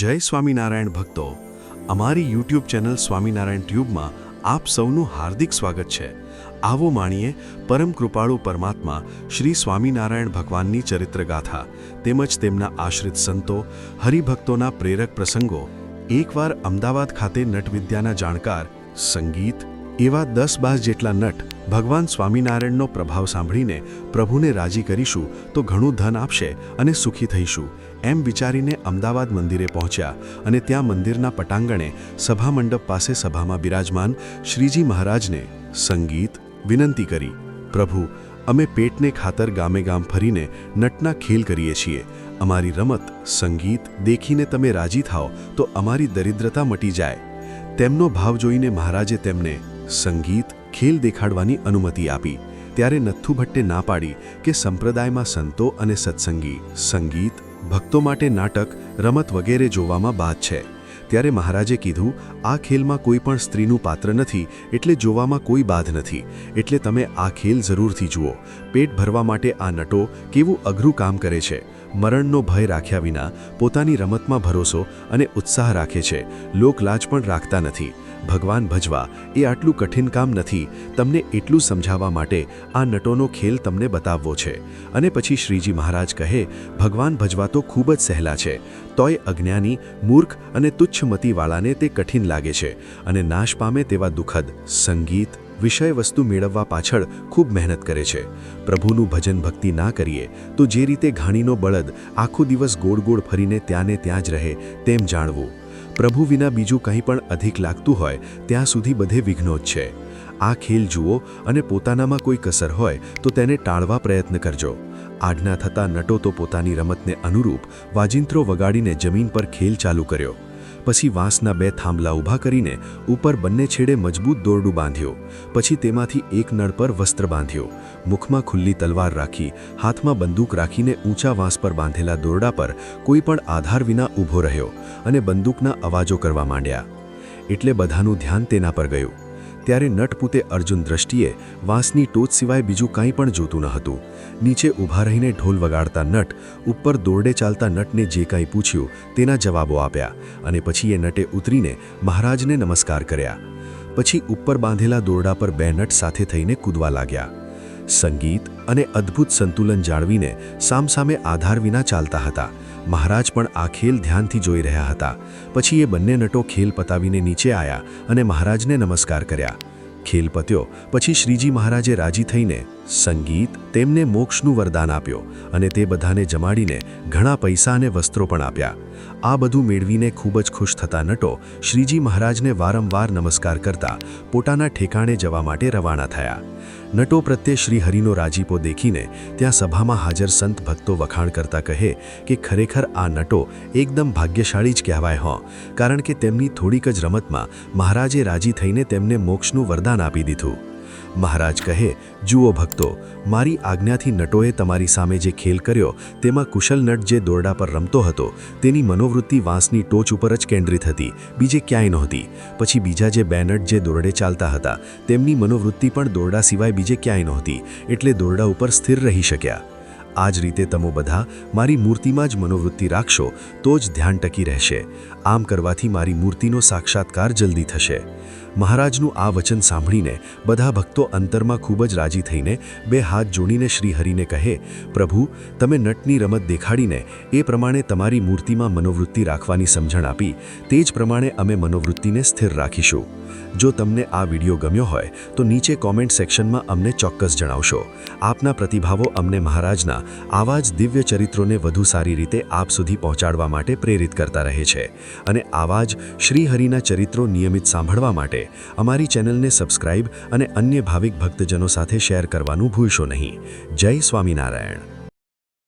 જય સ્વામિનારાયણ ભક્તો, અમારી યુટ્યુબ ચેનલ સ્વામિનારાયણ ટ્યુબમાં આપ સૌનું હાર્દિક સ્વાગત છે. આવો માણીએ પરમ કૃપાળુ પરમાત્મા શ્રી સ્વામિનારાયણ ભગવાનની ચરિત્રગાથા તેમજ તેમના આશ્રિત સંતો, હરિભક્તોના પ્રેરક પ્રસંગો, એકવાર અમદાવાદ ખાતે નટવિદ્યાના જાણકાર, સંગીત એવા દસ બાર જેટલા નટ ભગવાન સ્વામિનારાયણનો પ્રભાવ સાંભળીને પ્રભુને રાજી કરીશું તો ઘણું ધન આપશે અને સુખી થઈશું. એમ વિચારીને અમદાવાદ મંદિરે પહોંચ્યા અને ત્યાં મંદિરના પટાંગણે સભામંડપ પાસે સભામાં બિરાજમાન શ્રીજી મહારાજને સંગીત વિનંતી કરી. પ્રભુ, અમે પેટને ખાતર ગામે ગામ ફરીને નટના ખેલ કરીએ છીએ. અમારી રમત, સંગીત દેખીને તમે રાજી થાઓ તો અમારી દરિદ્રતા મટી જાય. તેમનો ભાવ જોઈને મહારાજે તેમને સંગીત, ખેલ દેખાડવાની અનુમતિ આપી. ત્યારે નથ્થુ ભટ્ટે ના પાડી કે સંપ્રદાયમાં સંતો અને સત્સંગી, સંગીત, ભક્તો માટે નાટક, રમત વગેરે જોવામાં બાદ છે. ત્યારે મહારાજે કીધું, આ ખેલમાં કોઈ પણ સ્ત્રીનું પાત્ર નથી, એટલે જોવામાં કોઈ બાધ નથી. એટલે તમે આ ખેલ જરૂરથી જુઓ. પેટ ભરવા માટે આ નટો કેવું અઘરું કામ કરે છે. મરણનો ભય રાખ્યા વિના પોતાની રમતમાં ભરોસો અને ઉત્સાહ રાખે છે. લોકલાજ પણ રાખતા નથી. ભગવાન ભજવા એ આટલું કઠિન કામ નથી, તમને એટલું સમજાવવા માટે આ નટોનો ખેલ તમને બતાવવો છે. અને પછી શ્રીજી મહારાજ કહે, ભગવાન ભજવા તો ખૂબ જ સહેલા છે, તોય અજ્ઞાની, મૂર્ખ અને તુચ્છમતીવાળાને તે કઠિન લાગે છે અને નાશ પામે તેવા દુઃખદ, સંગીત વિષય વસ્તુ મેળવવા પાછળ ખૂબ મહેનત કરે છે. પ્રભુનું ભજન ભક્તિ ના કરીએ, તો જે રીતે ઘાણીનો બળદ આખો દિવસ ગોળ ગોળ ફરીને ત્યાંને ત્યાં જ રહે, તેમ જાણવું. પ્રભુ વિના બીજું કંઈ પણ અધિક લાગતું હોય, ત્યાં સુધી બધે વિઘ્નો જ છે. આ ખેલ જુઓ અને પોતાનામાં કોઈ કસર હોય, તો તેને ટાળવા પ્રયત્ન કરજો. આડના થતા નટો તો પોતાની રમતને અનુરૂપ વાજિંત્રો વગાડીને જમીન પર ખેલ ચાલુ કર્યો. પછી વાંસના બે થાંભલા ઊભા કરીને ઉપર બંને છેડે મજબૂત દોરડું બાંધ્યો. પછી તેમાંથી એક નળ પર વસ્ત્ર બાંધ્યો. મુખમાં ખુલ્લી તલવાર રાખી, હાથમાં બંદૂક રાખીને ઊંચા વાંસ પર બાંધેલા દોરડા પર કોઈ પણ આધાર વિના ઊભો રહ્યો અને બંદૂકના અવાજો કરવા માંડ્યા. એટલે બધાનું ધ્યાન તેના પર ગયું. ત્યારે નટપૂતે અર્જુન દ્રષ્ટિએ વાંસની ટોચ સિવાય બીજું કંઈ પણ જોતું ન હતું. નીચે ઊભા રહીને ઢોલ વગાડતા નટ, ઉપર દોરડે ચાલતા નટને જે કંઈ પૂછ્યું તેના જવાબો આપ્યા અને પછી એ નટે ઉતરીને મહારાજને નમસ્કાર કર્યા. પછી ઉપર બાંધેલા દોરડા પર બે નટ સાથે થઈને કૂદવા લાગ્યા. સંગીત અને અદ્ભુત સંતુલન જાળવીને સામસામે આધાર વિના ચાલતા હતા. મહારાજ પણ આ ખેલ ધ્યાનથી જોઈ રહ્યા હતા. પછી એ બંને નટો ખેલ પતાવીને નીચે આવ્યા અને મહારાજને નમસ્કાર કર્યા. ખેલ પત્યો પછી શ્રીજી મહારાજે રાજી થઈને સંગીત, તેમને મોક્ષનું વરદાન આપ્યો અને તે બધાને જમાડીને ઘણા પૈસા અને વસ્ત્રો પણ આપ્યા. આ બધું મેળવીને ખૂબ જ ખુશ થતા નટો શ્રીજી મહારાજને વારંવાર નમસ્કાર કરતા પોતાના ઠેકાણે જવા માટે રવાના થયા. નટો પ્રત્યે શ્રીહરિનો રાજીપો દેખીને ત્યાં સભામાં હાજર સંત ભક્તો વખાણ કરતા કહે કે ખરેખર આ નટો એકદમ ભાગ્યશાળી જ કહેવાય હો, કારણ કે તેમની થોડીક જ રમતમાં મહારાજે રાજી થઈને તેમને મોક્ષનું વરદાન આપી દીધું. મહારાજ કહે, જુઓ ભક્તો, મારી આજ્ઞાથી નટોએ તમારી સામે જે ખેલ કર્યો, તેમાં કુશલ નટ જે દોરડા પર રમતો હતો, તેની મનોવૃત્તિ વાંસની ટોચ ઉપર જ કેન્દ્રિત હતી, બીજે ક્યાંય નહોતી. પછી બીજા જે બે નટ જે દોરડે ચાલતા હતા, તેમની મનોવૃત્તિ પણ દોરડા સિવાય બીજે ક્યાંય નહોતી, એટલે દોરડા ઉપર સ્થિર રહી શક્યા. આ જ રીતે તમે બધા મારી મૂર્તિમાં જ મનોવૃત્તિ રાખશો, તો જ ધ્યાન ટકી રહેશે. આમ કરવાથી મારી મૂર્તિનો સાક્ષાત્કાર જલ્દી થશે. મહારાજનું આ વચન સાંભળીને બધા ભક્તો અંતરમાં ખૂબ જ રાજી થઈને બે હાથ જોડીને શ્રીહરિને કહે, પ્રભુ, તમે નટની રમત દેખાડીને એ પ્રમાણે તમારી મૂર્તિમાં મનોવૃત્તિ રાખવાની સમજણ આપી, તે જ પ્રમાણે અમે મનોવૃત્તિને સ્થિર રાખીશું. જો તમને આ વીડિયો ગમ્યો હોય, તો નીચે કોમેન્ટ સેક્શનમાં અમને ચોક્કસ જણાવશો. આપના પ્રતિભાવો અમને મહારાજના આવા જ દિવ્ય ચરિત્રોને વધુ સારી રીતે આપ સુધી પહોંચાડવા માટે પ્રેરિત કરતા રહે છે. અને આવા જ શ્રીહરિના ચરિત્રો નિયમિત સાંભળવા માટે અમારી ચેનલને સબસ્ક્રાઇબ અને અન્ય ભાવિક ભક્તજનો સાથે શેર કરવાનું ભૂલશો નહીં. જય સ્વામિનારાયણ.